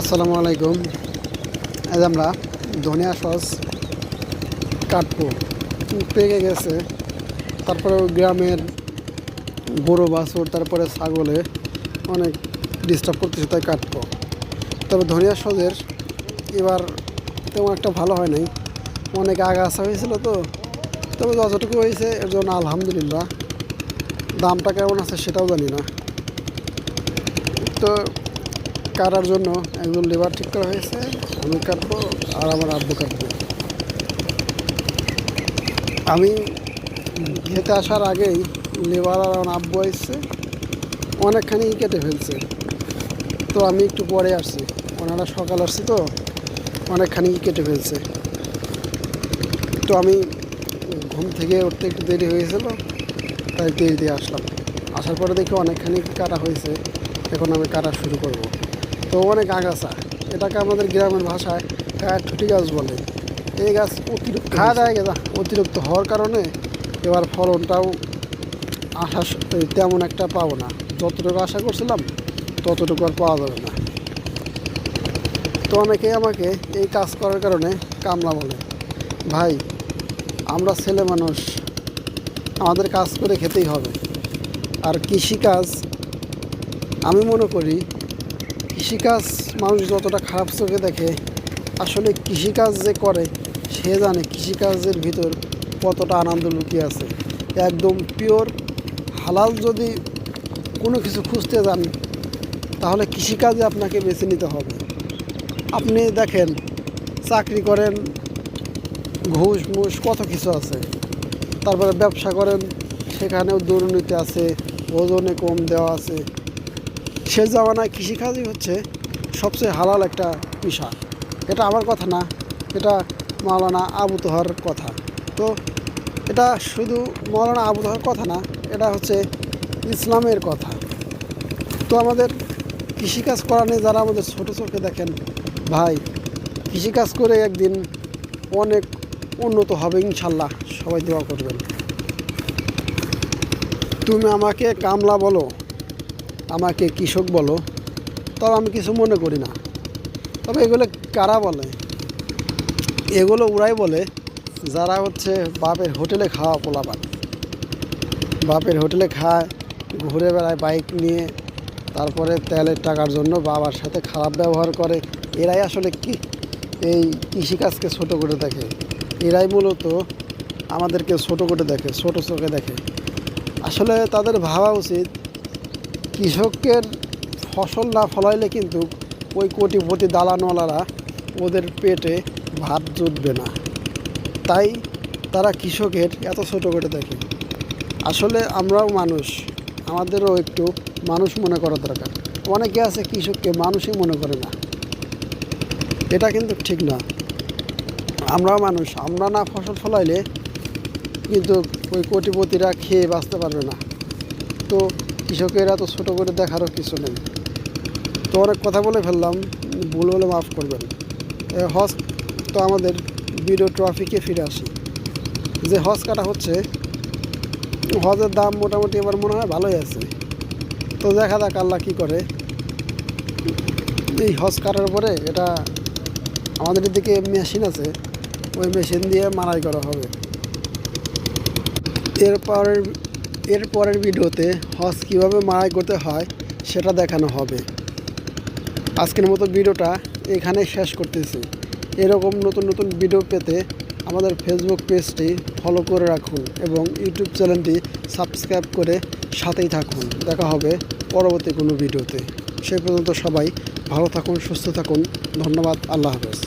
আসসালামু আলাইকুম। আজ আমরা ধনিয়া সস কাটবো। পেকে গেছে। তারপরে গ্রামের গরু বাছুর, তারপরে ছাগলে অনেক ডিস্টার্ব করতেছে, তাই কাটবো। তবে ধনিয়া সসের এবার তেমন একটা ভালো হয় নাই। অনেক আগাছা হয়েছিল তো। তবে যতটুকু হয়েছে, এর জন্য আলহামদুলিল্লাহ। দামটা কেমন আছে সেটাও জানি না। তো কাটার জন্য একজন লেবার ঠিক করা হয়েছে। আমি কাটবো আর আমার আব্বু কাটবো। আমি খেতে আসার আগেই লেবার আর আমার আব্বু এসছে অনেকখানি কেটে ফেলছে। তো আমি একটু পরে আসছি। ওনারা সকাল আসছি তো, অনেকখানি কেটে ফেলছে। তো আমি ঘুম থেকে উঠতে একটু দেরি হয়েছিল তাই দেরি দিয়ে আসলাম। আসার পরে দেখি অনেকখানি কাটা হয়েছে। এখন আমি কাটা শুরু করব। তো অনেক আগাছা। এটাকে আমাদের গ্রামের ভাষায় ঠুটি গাছ বলে। এই গাছ অতিরিক্ত খাওয়া যায় গেছে। অতিরিক্ত হওয়ার কারণে এবার ফলনটাও আশা তেমন একটা পাবো না। যতটুকু আশা করছিলাম ততটুকু আর পাওয়া যাবে না। তো অনেকেই আমাকে এই কাজ করার কারণে কামলা বলে। ভাই আমরা ছেলে মানুষ আমাদের কাজ করে খেতেই হবে। আর কৃষিকাজ আমি মনে করি কৃষিকাজ, মানুষ যতটা খারাপ চোখে দেখে, আসলে কৃষিকাজ যে করে, সে জানে কৃষিকাজের ভিতর কতটা আনন্দ লুকিয়ে আছে। একদম পিওর হালাল যদি কোনো কিছু খুঁজতে যান, তাহলে কৃষিকাজে আপনাকে বেছে নিতে হবে। আপনি দেখেন, চাকরি করেন, ঘুষ মুষ কত কিছু আছে। তারপরে ব্যবসা করেন, সেখানেও দুর্নীতি আছে, ওজনে কম দেওয়া আছে। সে জামানায় কৃষিকাজই হচ্ছে সবচেয়ে হালাল একটা পেশা। এটা আমার কথা না, এটা মাওলানা আবু তোহার কথা। তো এটা শুধু মাওলানা আবু তোহার কথা না, এটা হচ্ছে ইসলামের কথা। তো আমাদের কৃষিকাজ করা নিয়ে যারা আমাদের ছোটো চোখে দেখেন, ভাই, কৃষিকাজ করে একদিন অনেক উন্নত হবে ইনশাল্লাহ, সবাই দোয়া করবেন। তুমি আমাকে কামলা বলো আমাকে কৃষক বলো, তবে আমি কিছু মনে করি না। তবে এগুলো কারা বলে? এগুলো ওরাই বলে, যারা হচ্ছে বাপের হোটেলে খাওয়া পোলাপান। বাপের হোটেলে খায়, ঘুরে বেড়ায় বাইক নিয়ে, তারপরে তেলের টাকার জন্য বাবার সাথে খারাপ ব্যবহার করে। এরাই আসলে কি, এই কৃষিকাজকে ছোট করে দেখে। এরাই মূলত আমাদেরকে ছোট করে দেখে, ছোট চোখে দেখে। আসলে তাদের ভাবা উচিত কৃষকের ফসল না ফলাইলে কিন্তু ওই কোটিপতি দালানওয়ালারা ওদের পেটে ভাত জুটবে না। তাই তারা কৃষকের এত ছোট করে দেখে। আসলে আমরাও মানুষ, আমাদেরও একটু মানুষ মনে করা দরকার। অনেকে আছে কৃষককে মানুষই মনে করে না। এটা কিন্তু ঠিক না। আমরাও মানুষ, আমরা না ফসল ফলাইলে কিন্তু ওই কোটিপতিরা খেয়ে বাঁচতে পারবে না। তো কৃষকেরা তো ছোটো করে দেখারও কিছু নেই। তো অনেক কথা বলে ফেললাম, ভুল হলে মাফ করবেন। হজ তো আমাদের ভিডিও ট্রফিকে ফিরে আসি। যে হজ কাটা হচ্ছে হজের দাম মোটামুটি এবার মনে হয় ভালোই আছে। তো দেখা যাক আল্লাহ কী করে। এই হজ কাটার পরে এটা আমাদের এদিকে মেশিন আছে, ওই মেশিন দিয়ে মারাই করা হবে। এরপরের এর পরের ভিডিওতে হজ কীভাবে মারাই করতে হয় সেটা দেখানো হবে। আজকের মতো ভিডিওটা এখানে শেষ করতেছি। এরকম নতুন নতুন ভিডিও পেতে আমাদের ফেসবুক পেজটি ফলো করে রাখুন এবং ইউটিউব চ্যানেলটি সাবস্ক্রাইব করে সাথেই থাকুন। দেখা হবে পরবর্তী কোনো ভিডিওতে। সে পর্যন্ত সবাই ভালো থাকুন, সুস্থ থাকুন। ধন্যবাদ, আল্লাহ হাফেজ।